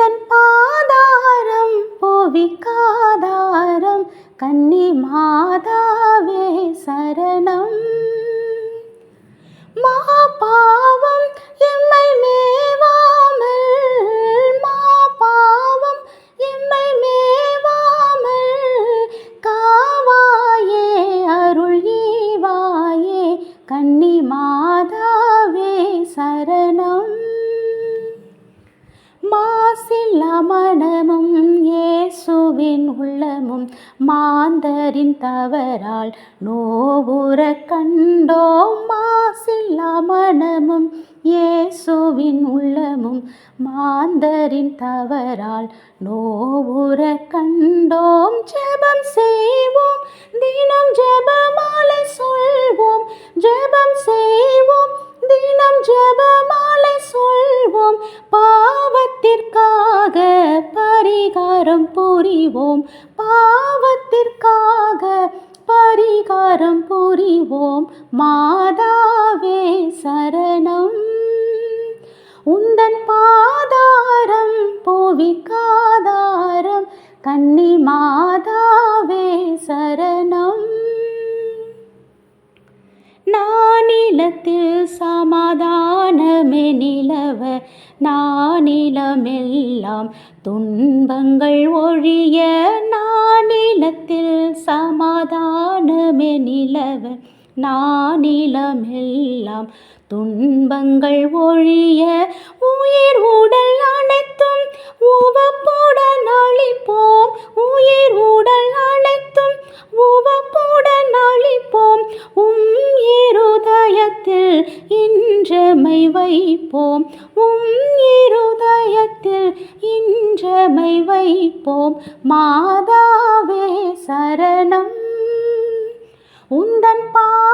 உந்தன் பாதாரம் போவிக்காதாரம் கன்னிமா மாந்தரின் தவறால் நோவுற கண்டோம் மாசில்லா மனமும் இயேசுவின் உள்ளமும் மாந்தரின் தவறால் நோவுற கண்டோம் ஜெபம் செய்வோம் தினம் ஜெபமாலை சொல்வோம் ஜெபம் செய்வோம் தினம் ஜெபமாலை சொல்வோம் பாவத்திற்காக பரிகாரம் புரிவோம். பாவத்திற்காக பரிகாரம் புரிவோம். மாதாவே சரணம். உந்தன் பாதாரம் புவிக்காதாரம். கன்னி மாதாவே சரணம். நானிலத்தில் சமாதானமே நிலவ நானிலமெல்லாம் துன்பங்கள் ஒழிய நானிலத்தில் சமாதானமே நிலவ நானிலமெல்லாம் துன்பங்கள் ஒழிய உயிர் உடல் அனைத்தும் உவப்போட வைப்போம். உம் இருதயத்தில் இன்றமை வைப்போம். மாதாவே சரணம். உந்தன் பா